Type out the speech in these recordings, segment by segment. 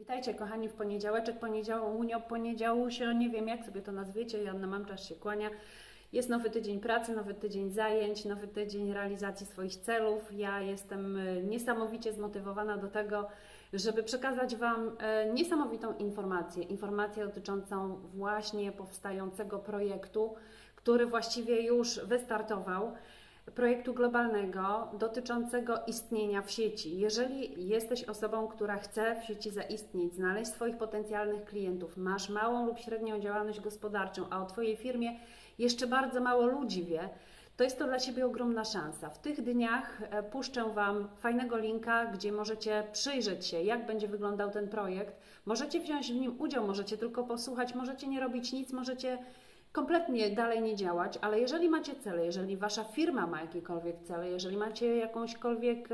Witajcie kochani w poniedziałeczek, poniedziałunio, poniedziałusio, nie wiem jak sobie to nazwiecie, Janna Mamczarz się kłania. Jest nowy tydzień pracy, nowy tydzień zajęć, nowy tydzień realizacji swoich celów. Ja jestem e, niesamowicie zmotywowana do tego, żeby przekazać Wam e, niesamowitą informację, informację dotyczącą właśnie powstającego projektu, który właściwie już wystartował projektu globalnego dotyczącego istnienia w sieci. Jeżeli jesteś osobą, która chce w sieci zaistnieć, znaleźć swoich potencjalnych klientów, masz małą lub średnią działalność gospodarczą, a o Twojej firmie jeszcze bardzo mało ludzi wie, to jest to dla Ciebie ogromna szansa. W tych dniach e, puszczę Wam fajnego linka, gdzie możecie przyjrzeć się, jak będzie wyglądał ten projekt. Możecie wziąć w nim udział, możecie tylko posłuchać, możecie nie robić nic, możecie kompletnie dalej nie działać, ale jeżeli macie cele, jeżeli wasza firma ma jakiekolwiek cele, jeżeli macie jakąśkolwiek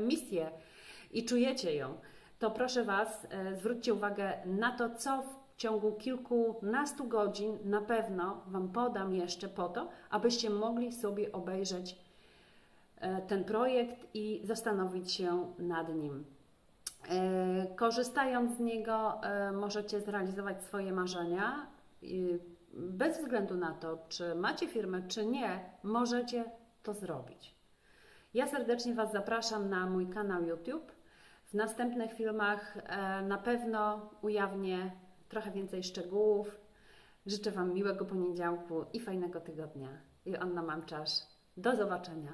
misję i czujecie ją, to proszę Was, e, zwróćcie uwagę na to, co w ciągu kilkunastu godzin na pewno Wam podam jeszcze po to, abyście mogli sobie obejrzeć e, ten projekt i zastanowić się nad nim. E, Korzystając z niego, możecie zrealizować swoje marzenia. Bez względu na to, czy macie firmę, czy nie, możecie to zrobić. Ja serdecznie Was zapraszam na mój kanał YouTube. W następnych filmach e, na pewno ujawnię trochę więcej szczegółów. Życzę Wam miłego poniedziałku i fajnego tygodnia. Joanna Mamczarz. Do zobaczenia.